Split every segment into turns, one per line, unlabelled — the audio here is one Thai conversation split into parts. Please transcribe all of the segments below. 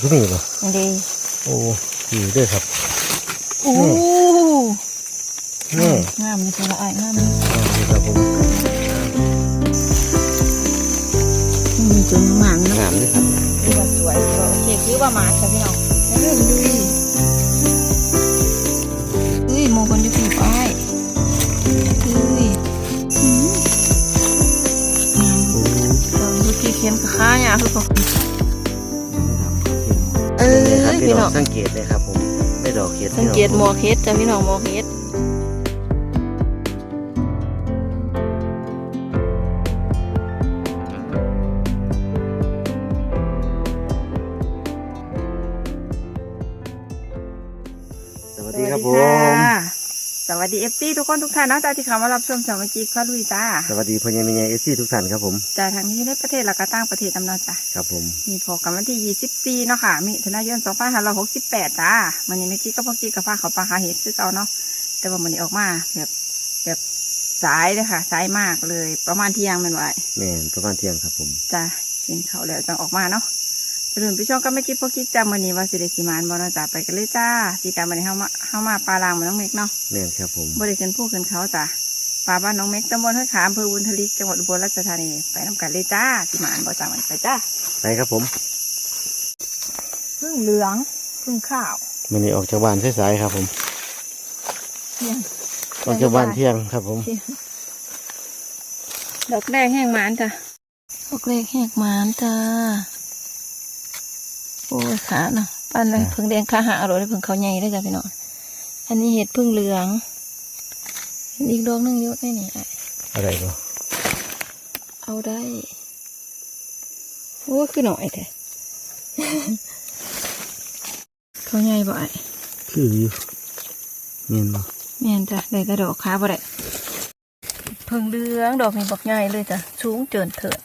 คือนี่เหรอ
อันดี
โอ้อยู่ด้วยครับ
โอ้
นี่
งามมีสละอายงามมี
นี่ครับผม
มีจุ่มงามเนาะ
งามด้วยครับ
คือว่าสวยคือว่าโอเคคือว่ามาค่ะพี่น้องเริ่มดูอุ้ยโมกันอยู่ปีกอ้ายอุ้ยอืมงาม
โอ้
เราดูกี่เข็มกับข้าเนี่ยคือบอ กเอ
นี่ครับ
อ
พี่
พี่
น้
น้
อ
องง
สังเกตเลยครับผมได้ดอกเขียด
สังเกตหมอเฮ็ดจ้ะพี่น้องหมอเฮ็ด
สวัสดีครับผม
สวัสดีเอฟซีทุกคนทุกท่านนะจ้าที่เข้ามารับชมสาวจีพระลุยจ้า
สวัสดีพ่อใหญ่แม่ใหญ่เอซี่ทุกท่านครับผม
จ้าทางนี้ในประเทศและก็ต่างประเทศตำนานจ้า
ครับผม
มีพอกันวันที่24เนาะค่ะมิถุนายน2568จ้ามันนี้เมื่อกี้ก็พวกกี้กับฟ้าเขาปลาคาเห็ดคือเก่าเนาะแต่ว่ามันนี้ออกมาแบบแบบสายเลยค่ะสายมากเลย ประมาณเที่ยงแมันไหว
แม่นประมาณเที่ยงครับผม
จ้ากินเขาวแล้วจังออกมาเนาะ ไปดูไปช่องก็ไม่กี้พวกกี้จ้ามันนี้ว่าสิเดสิมานบอนาจ้าไปกันเลยจ้าสีการมันนี้เข้ามาเข้ามาปลาลางเหมือนน้องเมกเนาะ
แม่นครับผม
บริขึ้นผู้ขึ้นเขาจ้ะป่าบ้านน้องเม็กตำบลห้วยขาอำเภอบุญทลิกจังหวัดอุบลราชธานีไปน้ำกันเลยจ้าสิหมานบ่จ้ามันไปจ้า
ไปครับผม
พึ่งเหลืองพึ่งข้าว
มันนี้ออกจากบ้านสายๆครับ ผม
เที่ยง
ออกจากบ้านเที่ยงครับ ผม
เที่ยงดอกแรกแห้งหมานจ้ะดอกแรกแห้งหมานจ้า โอ้ยขาเนาะปั้นเลยพึ่งแดงขาหาอร่อยเลยพึ่งเขาใหญ่เลยจ้ะพี่น้องอันนี้เห็ดพึ่งเหลืองเห็นอีกดอกหนึงเยอะได้นี่อะ
อะไรก็
เอาได้โอ้ยคือหน่อยแท้เขาใหญ่บ่ไอ้
คืออยู่แม่นบ่
แม่นจ้ะได้แต่ดอกขาบ่ได้เพิ่งเหลืองดอกนี้บักใหญ่เลยจ้ะสูงเจินเถิด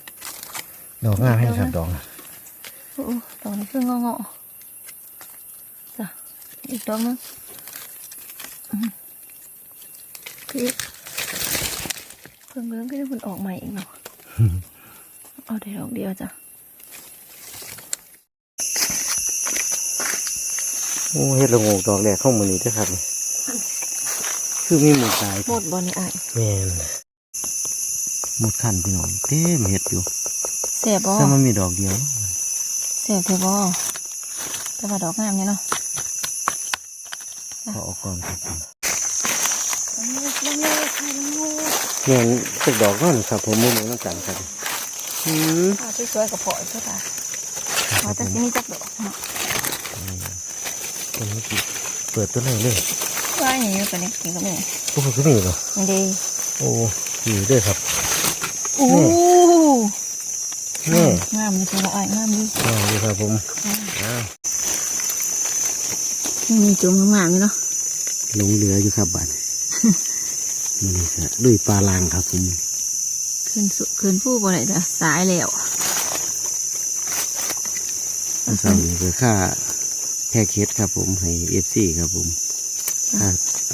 ดอกงามให้ครับดอกน่ะ
โอ้ ดอกนี้คืองอๆจ้ะอีกดอกนึงอืมคือเพิ่งเหลืองก็จะเพิ่งออกใหม่อีกเนาะเอาได้ดอกเดียวจ้ะ
โอ้เฮ็ดละโงกดอกแรกเข้ามือนี้เด้วยครับนี่คือมีหมูตาย
หมดบอลนี่ไอ้าย
แม่นหมดขันพี่น้องเต็มเห็ดอยู่
แสบบ่
ถ้ามันมีดอกเดียว
แสบเถอะบ่แต่ว่าดอกงามเนี่ยเนาะ
ขอออกก่อนครับผม
ลังงูลังงูค่ะลังงู
แม่นตึกดอกนั่นครับ ผมมุมน้ำกันครับอืม
อ่าสวยๆกับพอใช่ปะ
ค
เขา
รับผ
จะ
ม
สิมีจักดอกเนาะ
ต้นนี้สิเปิดต้นไหนเลย
ว่าอย่างนี้กันนี่กินก็ไม่
โอ้โหคือนี่เหรอ
มันดี
โอ้อยู่ด้วยครับ
โอ้
นี่
งามมีสละอายงามดี
อ๋อดีครับผมอ้าว
มีจุ่มงามๆเนาะ
หลงเหลืออยู่ครับบัดมันนี่ครับด้วยปลาลางครับผม
ขึ้นสุขึ้นผู้บ่ได้จ้ะสายแล้ว
อาสามีไปค่าแพ็กเกจครับผมให้เอฟซีครับผมค่า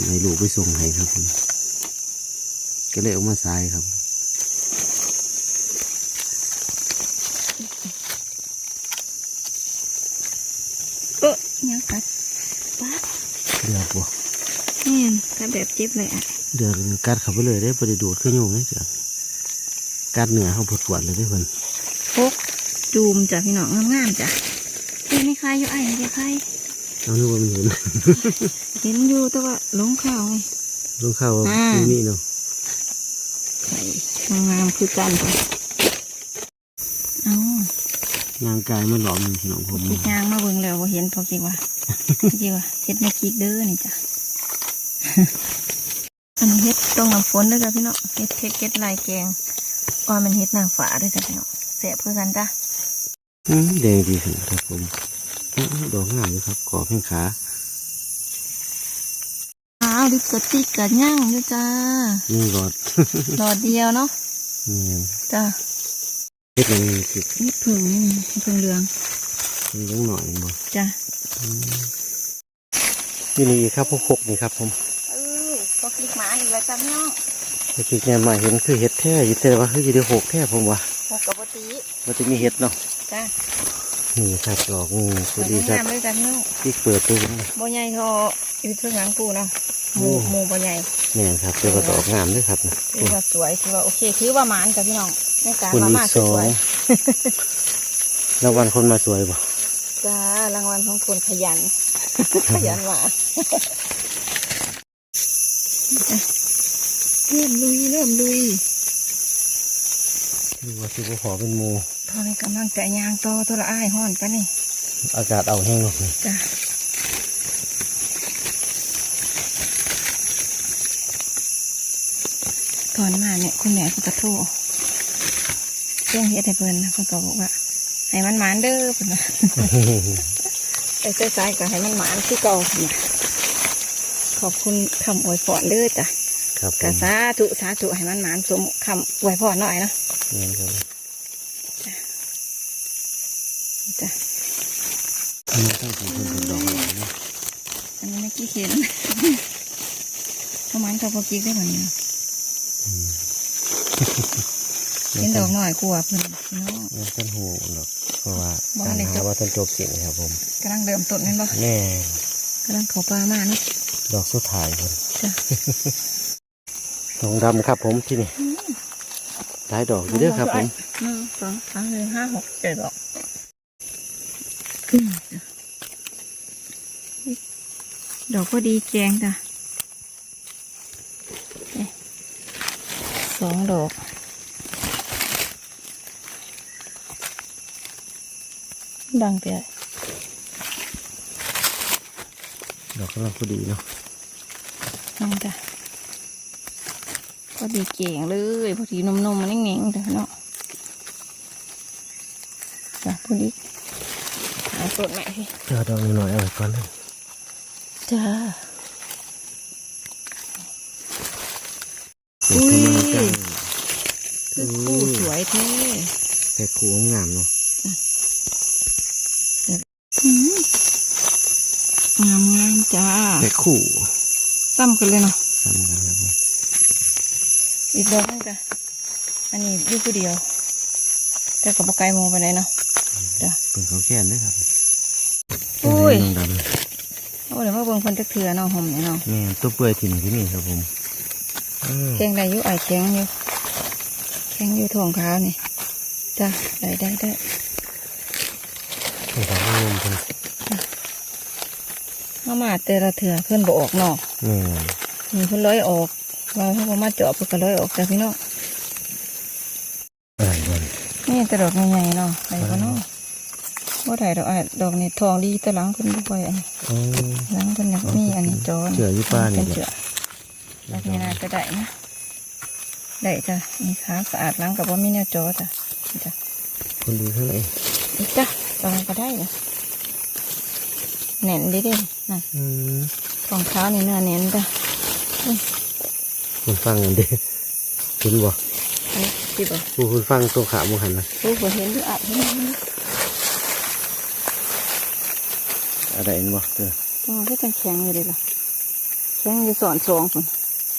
ให้ลูกไปส่งให้ครับผมก็เลยเออกมาสายครับ
เออยังกัดปัด
เดือดบ่
แม่นกัดแบบเจ็บเลยอะ
เดือดกัดเข้าไปเลยได้ประเดี๋ยวโดดขึ้นโยงเลยเดือดกัดเหนือเขาปวดปวดเลยได้อเพิ่น
พกจูมจ้ะพี่น้องงามๆจ้ะเฮ้ยไม่คลายอยู่ไอ้ไม่คลาย
เอานึกว่ามันเห็น
เห็นอยู่แต่ว่าหลงข้าวไง
ต้องเข้าว่า
อ่า
ที่นี่เนาะ
ใส่งามๆคือกันจ้ะเอา
ร่างกายมันหลอมพี่น้องผม
พกยางมาเบิ่งแล้วว่าเห็นพอกี่ว่าพอกี่ว่าเฮ็ดในกีกเด้อนี่จ้ะ อันนี้เฮ็ดต้องน้ำฝนเด้วยจ้ะพี่น้องเฮ็ดเฮ็ดเฮ็ดลายแกงว่ามันเฮ็ดนางฟ้าเด้วยจ้ะพี่น้องแสบคือกันจ้ะ
อืมแดงดีขนาดครับผมอื้อดอกงามอยู่ครับกรอบแข้งขา
อ้าวลิปสติกกันย่างอยู่จ้า
นี่รอด
หลอดเดียวเนาะ
นี่
จ้ะ
เฮ็ดมันสิ
นี่ผึ่งนี่ผึ่งเหลือง
มันยังหน่อยบ่
จ้ะ
นี่นี่ครับพวกหกนี่ครับผม
เออ ก็คลิกหมาอีกแล้วจ้ะพี่น้อง
เมื่อกี้เนี่ยมาเห็นคือเห็ดแท้อยู่แต่ว่าคืออยู่ในหกแท้ผมว่า
หกกับปติ
มันจะมีเห็ดเนาะ
จ้ะ
นนี่ครับดอกงูพอดี
ง
ครับา
มเลยจ้ะพี่น้อง
ที่เปิดตัวนะ
บ่ใหญ่เทออยู่เท่าหลังปูเนาะหมู
โอ้
หมูบ่ใหญ่
แม่นครับแต่ว่าดอกงามด้วยครับนะ
ถือว่าสวยถือว่าโอเคถือว่าหมานจ้ะพี่น้องในการ
คุณ
มา
อี
มาก
สอ
สว
ง
ย
รางวัลคนมาสวยบ่
จ้ารางวัลของคนขยัน ขยันมา เริ่มลุยเริ่มลุย
ดูว่าสิบขอเป็นหมู
พอในกำลังใจยางโตอตัวละอ้ายห้อนกันนี่
อากาศเอาแห้งหรอกนี่
จ้ะตอนมาเนี่ยคุณแม่คุณกระโทรเรื่องเฮ็ดให้เพิ่นนะเพิ่นก็บอกว่าให้มันหมานเด้อเพิ่นว่าไปใส่ๆก็ให้มันหมานคือเก่าเพิ่นน่ะ ขอบคุณคำอวยพรเด้อจ้ะ
ครับผ
กะ
ม
สาธุสาธุให้มันหมานสมคำอวยพรหน่อยเนาะ
นี่ครับ
จ้ะ
อันนี้ต้องเป็นคนเป็นดอกอะไรนะ
อันนี้ไม่กี่เข็นประมาณกับพอกี้ได้เหมือนกัน
อืม
เห็นดอกหน่อยกลัวเพิ่นพี่น้อง
ไม่ต้นหูหรอกเพราะว่า
บ่
การ
ได้จ
หา
บ
ว่าต้นจบเสียงครับผม
กำลังเริ่มต้นนั่นบ่
แน่
กำลังเขาปลามานี่
ดอกสุดท้ายคน
จ้ะ
ดอกดำครับผมที่นี่หลายดอกอยู่เด้อครับผม
หนึ่งสองสามสี่ห้าหกเจ็ดดอกอืมดอกพอดีแจงจ้ะนี่สองดอกดังไปเลย
ดอกกำลังพอดีเนาะ
นั่นจ้ะพอดีเก่งเลยพอดีนมๆมันนี่เง่งจ้ะเนาะจ้ะพอดีหาสดใหม่พี่
เจอดอกน้อยๆเอาไว้ก่อนนะ
จ้า
เป็นคนมาจ้าง
คือคู่สวยเท่
แต่คู่งามเนาะ
อืมงามงามๆจ้า
แต่ คู่
ซ้ำกันเลยเนาะ
สำคัญครับผม
อีกดอกหนึงจ้ะอันนี้อยูผู้เดียว แต่กับปไกลโมไปไหนใดเนาะจ้ะ
เป็นเขาแค่นเด้อครับ
อุ้ย
ดอกด
โอ้เดี๋ยวมาเบิ่งคนจักเถื่อเนาะหอมเนี่ยเนาะำ
แม่ตัวเปื่อยถิ่นที่นี่ครับผมอืม
แข็งได้อยู่ไอ้ายแข็งอยู่แข็งอยู่ท้องขาวนี่จ้ะได้ได้ได้
เป็นของงมเป็น
มามาแต่ละเถื่อเพื่อนบออกนอก
แม่
มีเพื่อนร้อยออกเราเขาบอกมาเจาะเพื่อนก็ร้อยออกจ้ะพี่น้อง
อะไรบ้าง
นี่แต่ดอกใหญ่ๆเนาะไหนก็เนาะว่าไดดอกอะดอกนี่ทองดีแต่หลังเพิ่นบ่ค่อยอันนี้
อ๋อ
หลังเพิ่นอยากมีอันนี้จอน
เจืออยู่ป้านี่
เป็นเจือดอกนี้น่าจะได้นะได้จ้ะมีขาสะอาดหลังกับว่ามีแนวจอจ้ะนี่จ้ะ
คนดูข้างใน
อีกจ้ะตอนก็ได้นะ แหน่นดีเด้นั่น
อืม
ทองเท้านี่เนื้อแหน่นจ้ะ
คุณฟังกันเด้คุณบอก
อันนี้ที่บอก
ผู้คุณฟังตัวขามูหันนะ
ผู้บ่เห็นหรืออาจเห็นนี่
อะไรเอ็นบอกเออ
จังหวะที่จังแข็งอยู่เลยล่ะแข็งอยู่สอนสองคน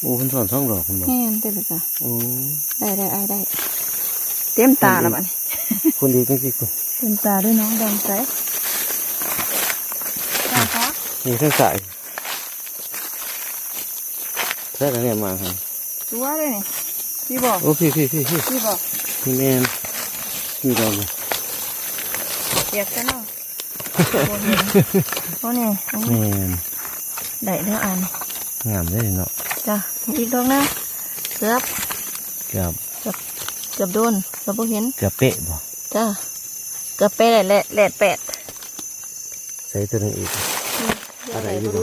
โอ้คุณสอนสองดอกคุณบอก
แม่นได้เลยจ้ะ
โอ้
ได้ได้ได้ได้เต็มตาแล้วบัดนี้
คุณดีจริงๆคุณ
เต็มตาด้วยน้องดำใสจ้าคะ
มีเครื่องสายใช่แล้วเนี่ยมาครับ
ตัวเลยนี่พี่บอก
โอ้พี่พี่พี่พี่
พี่บอก
พี่แมนพี่ดอกเลย
เปียกกันเนาะโอ้เห็นโอ้นี่อัน
แม
นี้
น
ได้เด้ออัน
งามได้เนาะ
จ้ะอีกดอกนะเกือบ
เกือบ
เกือบโดนเกือบบ่เห็น
เกือบเป๊ะบ่
จ้าเกือบไปแหละแหละแหลดแปด
ใส่ตัวหนึงอีก อะไรอยู่บ่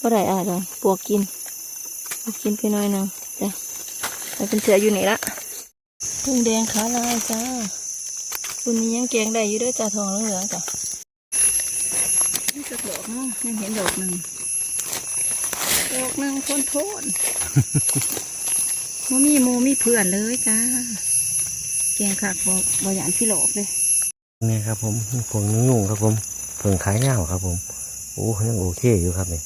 ก็ได้อะจ้ะปวกกินปวกกินไปหน่อยหนึงจ้ะไปเป็นเสืออยู่นี่ละทุ่งแดงขาลายจ้าคุณนี้ยังแกงได้อยู่เด้วยจ้าทองเหลืองๆจ้ะนี่จะดอกเนาะยังเห็นดอกหนึ่งดอกหนึ่งคนโทนมมีโมมีเพื่อนเลยจ้าแกงขากบ่บ่หยานพี่หลอกเลย
นี่ครับผมผงนุ่งๆครับผม เพิ่งขายเงาครับ ผมโอ้ยังโอเคอยู่ครับเนี่ย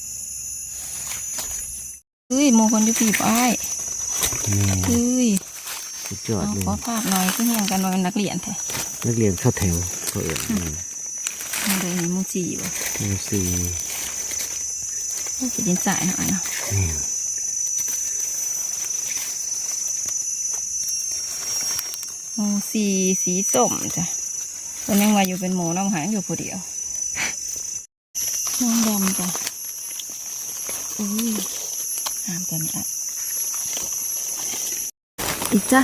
เฮ้ยโมคนที่ปีบอ้าย
นี่
เฮ้ย
สุดยอด
เอา
เลย
ขอภาพหน่อยคือเฮียงกันว่าเป็นนักเรียนแท้
นักเรียนเข้าแถวเขาเอ่ย
มันเลยมีมูจีอยู่
มูซี
สิดินสายหน่อยเนาะ
นี่
หมูสีสีส้มจ้ะคนยังว่าอยู่เป็นหมูน้องหางอยู่ผู้เดียว น้องดำจ้ะอุ้ยห้ามกันอะอีกจ้ะ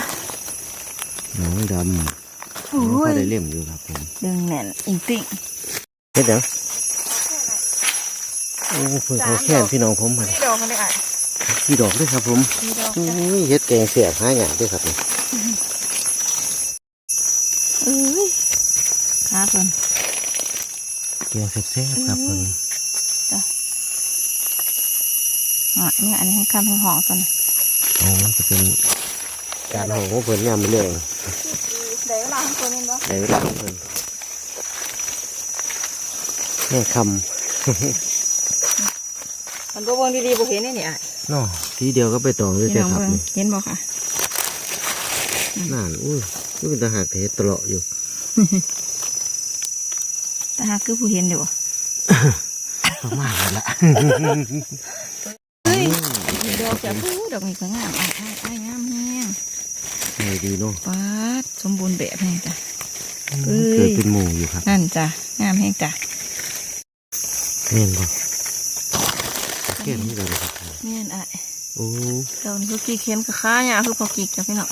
น้องดำ
โอ้
เขา
ย
ได้เล่มอยู่ครับผม
ดึงแน่นอิงติ่ง
เฮ็ดยังโอ้เพิ่งเขาแค่พี่น้องผมมา
พี่ดอกกันได้อะ
กี่ดอกด้วยครับผม
พี่ดอก
อุ้
จ้ะ
ยเฮ็ดแกงเสียบหาอย่างด้วยครับนี่
เอ้ยขาเพิ่น
แกงแซ่บๆครับผม
หน่ อยเนี่ยอันนี้ทั้งคำทั้งหอกัน
โอ้มันจะเป็นการห่อของเพิ่นยามมื้อเรื่อง
เดี๋ยวเราทั้งคนนี่บ่
ในเวลาของเพิ่นแม่ค
มันบ่เบิ่งดีๆบ่เห็นนี่นี่อะำ
เนาะทีเดียวก็ไปตองด้วย
พี่
แต่
น้อง
ครับ
เบิ่ง
นี่
เห็นบ่ค่ะ
นั่นอุ้ยนี่เป็นทหารเทศตลอดอยู่
แต่หากคือผู้เห็นเดี๋ยวบ่
ประมาณนั้นละ
เฮ้ยด อกจะพูดอกนี้ก็งามอ้ายอ้ายอ้ายงามแฮง
ไงดีเนาะ
ปาดสมบูรณ์แบบแฮงจ้ะเอ้ย
เกิดเป็นหมู่อยู่ครับ
นั่นจ้ะงามแฮงจ้ะ
แม่นบ่แค่นี้เลยครับ
แม่นอ้าย
โอ้
ดอกนี้คือกี่เข็มกับขาหญ้าคือพอกิกจ้ะพี่น้อง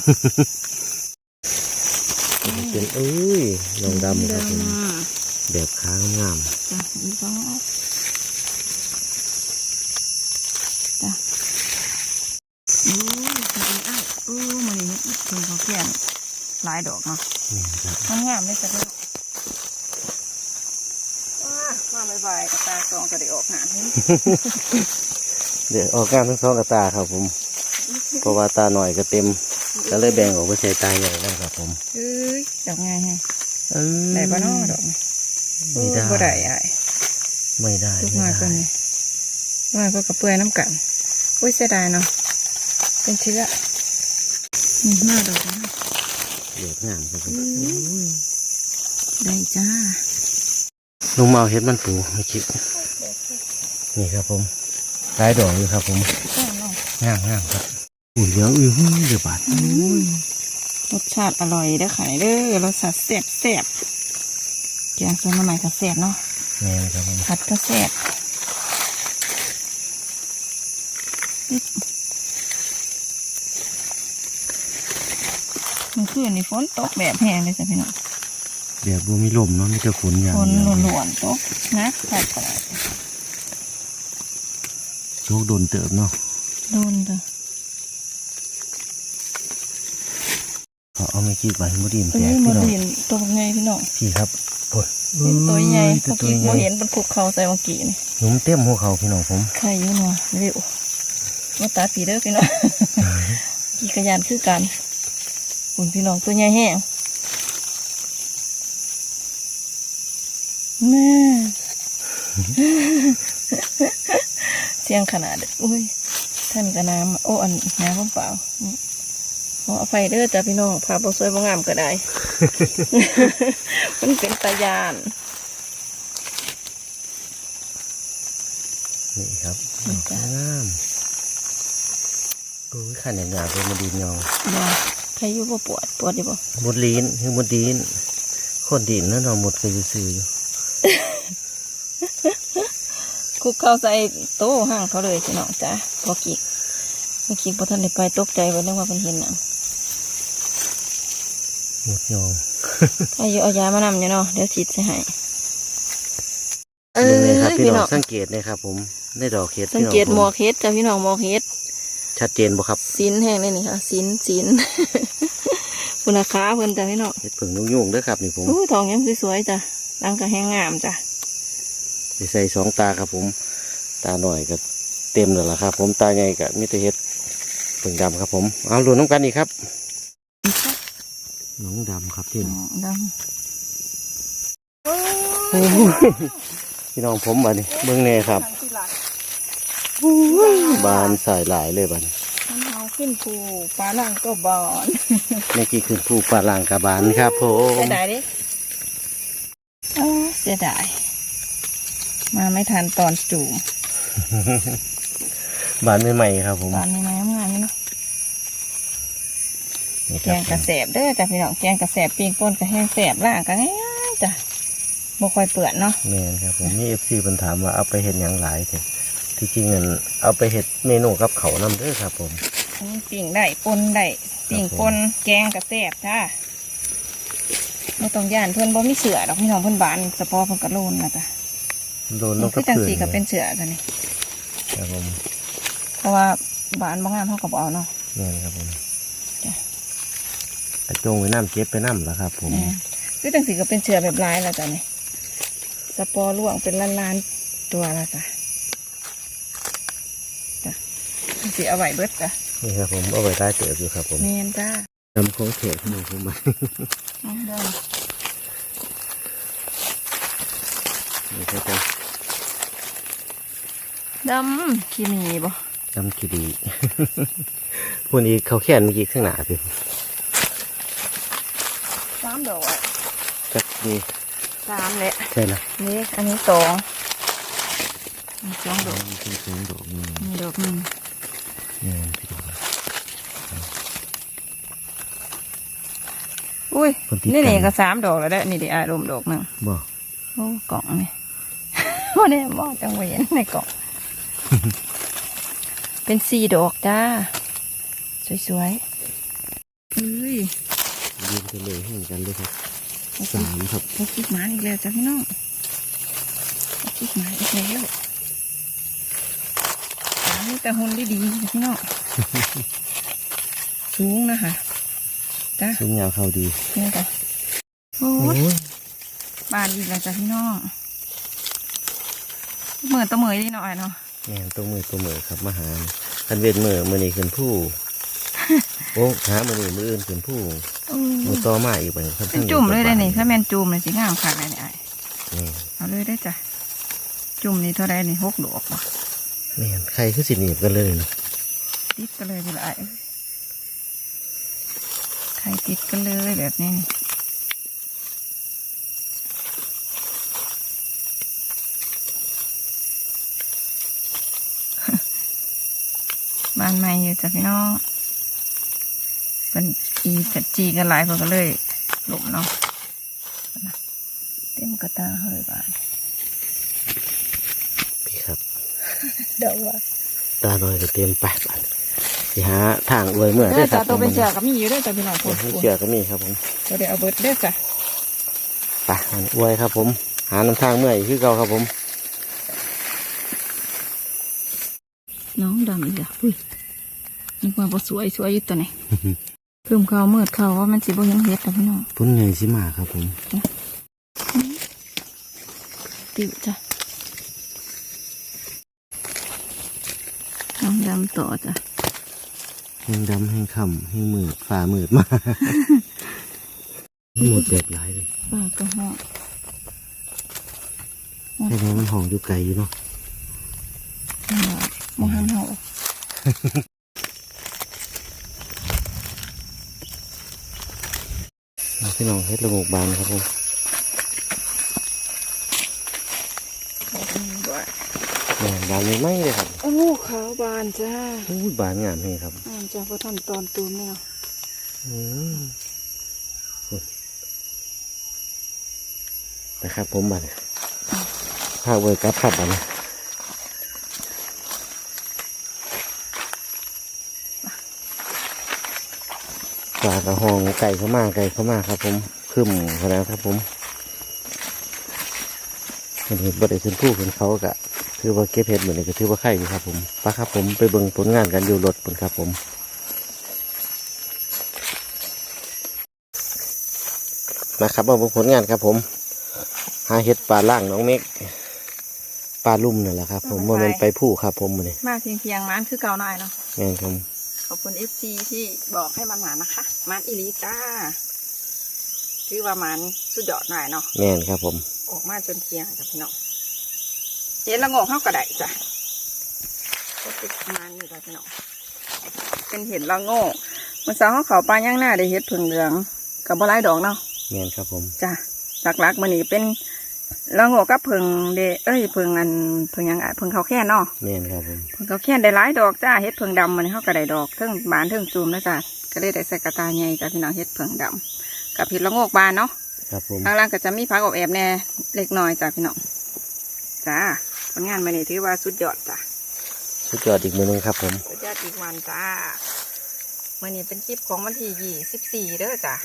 เป็นเอ้ยน้องดำครับผม
ด
แบบค้างงามำ
จ้ะอีกสองอ้ายจ้ะโอ้ยดีอ้ายโอ้มันนี่เป็นเขาแก่น หลายดอกเนาะ
นี่ครับ
มันงามเลยจ้ะพี่น้องว้ามาบ่ายๆกับตาสองก็ได้ออกงานนี่
เดี๋ยวออกงานทั้งสองกับตาครับผมเพราะว่าตาหน่อยก็เต็มก็เลยแบ่งออกไปใช้ตาใหญ่นะครับผม
เอ้ยดอกไงฮะ
เอ้ย
ได้ปะเนาะดอกนี่
ไม่ได้
บ่ได้อ้าย
ไม่ได้
ทุก
ไม่
มา
ได้
คนนี้มาก็กระเปื่อยน้ำกันอุ้ยเสียดายเนาะเป็นเชื้อนี่มาดอกนะ
เดือดงามครับผม
ได้จ้า
ลุงเมาเห็ดมันปูไม่คิดนี่ครับผมหลายดอกอยู่ครับผม
จ้าเนาะ
งามงามครับอุ่นเหลืองอื้อหือเดือบาด
รสชาติอร่อยเด้อขายเด้อรสชาติแซ่บแซ่บแกงส้มน้ำมันก็แซ่บเนาะ
แม่นครับผม
ผัดก็แซ่บ เมื่อคืนนี่ฝนตกแบบแห้งเลยจ้ะพี่น้อง
เดี๋ยวบัมีลมเนาะมีแต่ฝนอย่าง
ฝน
เดียว
หลวนๆตกนะขาดกระดาษ
โชคโดนเติบเนาะ
โดนจ้ะ
เขาเอาไม่คิดไว้มุดีม
เอ้
แต
ย
ก
มั
พี่
น
น้อง
เห็นตัวไงพี่น้อง
พี่ครับโอ้ย
เห็นตัวใหญ่
เอ้ย
เมื่อ
ตัว
กี้
ให
โม
ญ่
เห็นมันคุกเขาใส่เมื่อกี้นี่
หนุ่มเต็มหัวเขาพี่น้องผม
ใครอยู่เนาะเร็วมาตาสีเด้อพี่น้องขี่กระยานคือกัน คุณพี่น้องตัวใหญ่แห้งแม่เสียงขนาดเด้ออุ้ยท่านกระน้ำโอ้อันน้ำเปล่านี่ขออภัยเด้อจ้ะพี่น้องพาบสวยบ่งามก็ได้ มันเป็นตายาน
นี่ครับ
นี่จ้ะ
งามโอ้ยขันอย่างๆเป็นมุดีนยอง
บ่ใครอยู่บ่ปวดปวดอยู่บ่
หมดลีนคือหมดดีนคนดินนั่นเราหมดไปซื้อๆอยู่
คุกเข้าใส่โต๊ะห้างเขาเลยพี่น้องจ้ะพอกิกเมื่อกี้พอท่านได้ไปตกใจว่านึกว่าเป็นเห็นหนัง
หมดยอง
ใครอยู่เอายามานำอยู่เนาะเดี๋ยวฉีดใส่ให้เอ
เรื่องนี้ครับ
อ
พี่
พี่
น้
น้
อ
องง
สังเกตนะครับผมได้ดอกเห็ด
สัง
พี่น้อง
เกตหม
ผ
อกเฮ็ดจ้ะพี่น้องหมอกเฮ็ด
ชัดเจนบ่ครับ
สินแห้งเลยนี่ค่ะสินสินคุณราคาเพิ่นจ้ะพี่น้อง
เห็ดผึ่งนุ่งยุ่งๆเด้อครับนี่ผม
อู้ทองยังสวยๆจ้ะรังก็แห้งงามจ้ะ
ไปใส่สองตาครับผม ตาหน่อยก็เต็มแล้วล่ะครับ ผมตาใหญ่ก็มิตรเห็ดผึ่งดำครับผมเอาลุ้นน้ำกันอีกครับน้องดำครับพี่
อ๋อด
โอ้ยพี่น้องผมบัดนี้เบิ่งแน่ครับำ
ที่หลัก
บานสายหลายเลยบัดนี้
มันเอาขึ้นขึ้นภูปลาล่างก็บอน
เมื่อกี้คือผู้ปลาลางกระบาลครับผม
เสียดายดิโอ้เสียดาย มาไม่ทันตอนจูง
บานใหม่ๆครับผม
ตอนนี้น้ำงานนี่เนาะ
นี่
แก
ครับ
งกระแสบเด้อจ้ะพี่น้องแกงกระแสบปีงก้นกระแห้งแสบล่างก็ง่ายๆจ้ะบ่ค่อยเปื่อนเนาะ
แม่นครับผมนี่เอฟซีเพิ่นถามว่าเอาไปเห็ดหยังหลายเถอะ ที่จริงเงินเอาไปเห็ดเมนูกับเขาวนํเด้อครับ ผม
อันนี้ปิ่งได้ปนได้ปิ่งปนแกงกระแสบจ้าไม่ต้องย่านเพื่อนบ่มีเสือดอกพี่น้องเพื่อนบานสะพอเพื่อนกระโลนนะจ้ะ
โดนน
นี่
กก
คื
ระ
อจัง
ปืน
สีก็เป็นเสือจ้ะนี่
ครับผม
เพราะว่าบานบ่งามเท่ากับเอาเนาะ
แม่นครับผม
จ้ะ
กระจงไว้น้ำเก็บไปน้ำแล้วครับ ผม
แหม่คือจังสีก็เป็นเสือแบบลายแล้วจ้ะนี่สะปอล่วงเป็นล้านๆตัวแล้วจ้ะจ้ะจัง สีเอาไว้เบิดจ้ะ
นี่ครับผมเอาไว้ใต้เติบอยู่ครับผม
เนียนจ้า
จำของเขตของผมมา
น้องเดิน
นี่ครับผม
ดำขี้หมีบ่
จำขีดีพวกนี้เขาแค่นเมื่อกี้ข้างหน้าพี่
สามดอกอะ
จักนี่
สามเลย
ใช่ละ
นี่อันนี้สองอันนี้สองดอก
มีสองดอกนี่
มีดอกหนึ่ง
นี่พี่ดู
อุ้ย
คนติด
นี่
กั
นี่ก็สามดอกแล้วได้อนี่ดิอารมณ์ดอกหนึ่ง
บ่
โอ้กล่องนี่ว่าเนี่ยมอจังหวะเห็นในกล่อง เป็นสี่ดอกจ้า สวยๆเอ้ย
ยืนไปเลยให้กันเลยครับ
เอา
สามครับ
เอาคิดหมาอีกแล้วจ้ะพี่น้องเอาคิดหมาอีกแล้วสาม นี่แต่หุ่นได้ดีๆจ้ะพี่น้องสูงนะคะจ้า
ซุ้มยาวเขาดี
นี่จ้ะโอ้
โอ้
ย
ย
บานอีกแล้วจ้ะพี่น้องเหมือนตัวเหมยดีหน่อยเนาะ
แม่นตัวมือตัวมือครับมาหาคันเวทมือมือนี่ขึ้นผู้โอ้หามือนี่มืออื่นขึ้นผู้มือต่อมาอีกไปครับ
เป็นจุ่มเลยได้นี่ถ้าแมนจุ่มเลยสิงามขาดเลยนี่ไอ้
นี่
เอาเลยได้จ้ะจุ่มนี่เท่าไรนี่หกดอกบ่
แม่นใครคือสิหนีบกันเลยเนาะ
ติดกันเลยพี่ละไอ้ใครติดกันเลยแบบนี้บ้านใหม่อยู่จ้ะพี่น้องเป็นอีจัดจีกันหลายคนก็เลยหลงเนาะเต็มกระตาเขาเลยบ้าน
พี่ครับ
เดี๋ยวว่า
ตาหน่อยก็เต็มแปดบันสิหาทางรวยเมื่อ
เด้อ
ค
จ้ะ
รับ
ตัวเป็นเสือก็มีอยู่เด้อจ้ะพี่น้อง
ผ
พู
ม
ด
ให้เชื่อก็มีครับผม
เดี๋ยวเอาเบิดเด้อจ้ะ
ไปมันอวยครับ ผม หาน้ำทางเมื่อยคือเก่าครับผม
น้องดำอีกอะอุ้ยนึกว่าบ่สวยสวยอยู่ตัวไหนเพิ่มข้าวเมื่อข้าวว่ามันสิบ่เห็นเห็ดจ้ะพี่น้อง
พุ่นใหญ่สิมาครับผม
ติวจ้ะน้อง ดำต่อจ้ะ
แห้งดำแห้งค่ำแห้งมืดฝ่ามืดมาหมดแบบหลายเลย
ป้าก็ห้อง
ใช่ไหมมันห้องอยู่ไกลอยู่เนาะ
มองหันเฮา
เอาพี่น้องเฮ็ดระบบานครับผม แม่น บานไม่ไหมเลยครับ
โอ้ขาวบานจ้า
อู้บานงามเลยครับ
อ่านจ้าพอท่านตอนตูมเนี่ย
อืมนะครับ ผมบันพาพเวอร์กับครับบันปลากระหองไก่เข้ามาไก่เข้ามาครับ ผมขึ้นขนาดครับผมวันนี้บ่ได้ขึ้นผู้ขึ้นเขากะ ถือว่าเก็บเห็ดเหมือนก็ถือว่าไข่อยู่ครับผมไปครับผมไปเบิ่งผลงานกันอยู่รถปุ่นครับผมนะครับมาเบิ่งผลงานครับผม หาเห็ดปลาล่างน้องเมกปลาลุ่มนั่นแหละครับ ผมว่ามันไปผู้ครับผมมันนี่
มาเพียงเพียงๆมันคือเก่าหน่อยเนาะ
งานครับ
ขอบคุณ FC ที่บอกให้มันหมานะคะมันอีหลีจ้าคือว่ามันสุดยอดหน่อยเนาะ
แม่นครับผม
ออกมาจนเที่ยงจ้ะพี่น้อง เห็นละโงงเข้าก็ได้จ้ะก็ติดมันอยู่จ้ะพี่น้องเป็นเห็ดละโง่มันสาวเขาเขาปลาย่างหน้าได้เห็ดผึ่งเหลืองกับบ่หลายดอกเนาะ
แม่นครับผม
จ้ะหลักๆมันนี่เป็นละโง่กับผึ่งเดเอ้ยผึ่งอันผึ่งหยังอะผึ่งเขาแค่นเนาะ
แม่นครับผม
ผึ่งเขาแค่นได้หลายดอกจ้าเห็ดผึ่งดำมันเขาก็ได้ดอกเทิงบานเทิงจูมนะจ้ะก็เลยได้ใส่กระตาใหญ่จ้ะพี่น้องเห็ดผึ่งดำกับเห็ดละโงกบานเนาะ
ครับผม
ข้างล่างก็จะมีผักอบแอบแน่เล็กน้อยจ้ะพี่น้องจ้า ผลงานมันนี่ถือว่าสุดยอดจ้ะ
สุดยอดอีกมือหนึงครับผม
สุดยอดอีกวันจ้ามื่อนี้เป็นคลิปของวันที่ยี่สิบสี่เด้อจ้ะ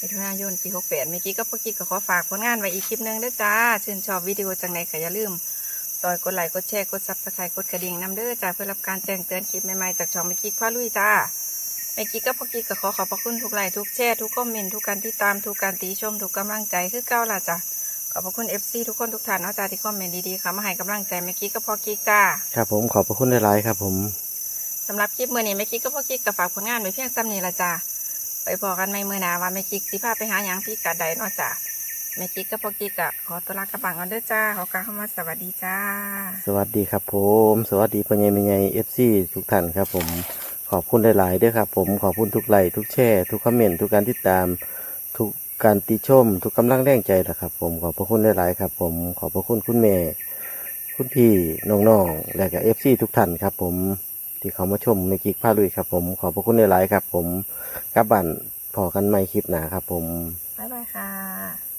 มิถุนายนปีหกแปดเมื่อกี้ก็พอกี้ก็ขอฝากผลงานไว้อีกคลิปหนึงเด้อจ้าชื่นชอบวิดีโอจังไหนก็อย่าลืมซอยกดไลค์กดแชร์กดซับสไครต์กดกระดิ่งนำเด้อจ้าเพื่อรับการแจ้งเตือนคลิปใหม่ๆจากช่องเมื่อกี้พาลุยจ้าเมื่อกี้ก็พอกี้ก็ขอขอบพระคุณทุกไลค์ทุกแชร์ทุกคอมเมนต์ทุกการติดตามทุกการติชมทุกกำลังใจคือเก้าล่ะจ้ะ ขอบพระคุณเอฟซีทุกคนทุกท่านเนาะจ้าที่คอมเมนต์ดีๆค่ะมาให้กำลังใจเมื่อกี้ก็พอกี้จ้า
ครับผมขอบพระคุณหลายๆครับ ผม
สำหรับคลิปมือนี้แม่กิ๊กก็พอกิ๊กกับฝากผลงานไว้เพียงซ้ำนี้ละจ้าไปพอกันในมือหนาว่าแม่กิ๊กสิพาไปหาหยังพี่กัดใดเนาะจ้าแม่กิ๊กก็พอกิ๊กอะขอตัวลากระบังกันเด้อจ้าขอกล่าวคำว่าสวัสดีจ้า
สวัสดีครับ ผม สวัสดีปัญญาเมญยเอฟซีทุกท่านครับ ผมขอบคุณหลายๆด้วยครับ ผมขอบคุณทุกไลค์ทุกแชร์ทุกคอมเมนต์ทุกการติดตามทุ การติชมทุกกำลังแรงใจนะครับ ผมขอบพระคุณหลายๆครับ ผมขอบพระคุณคุณแม่คุณพี่น้องๆและก็เอฟซีทุกท่านครับ ผมที่เขามาชมเมกิกพาลุยครับ ผมขอบพระคุณหลายๆครับ ผมกลับบ้านพอกันใหม่คลิปหนาครับ ผมบ๊ายบายค่ะ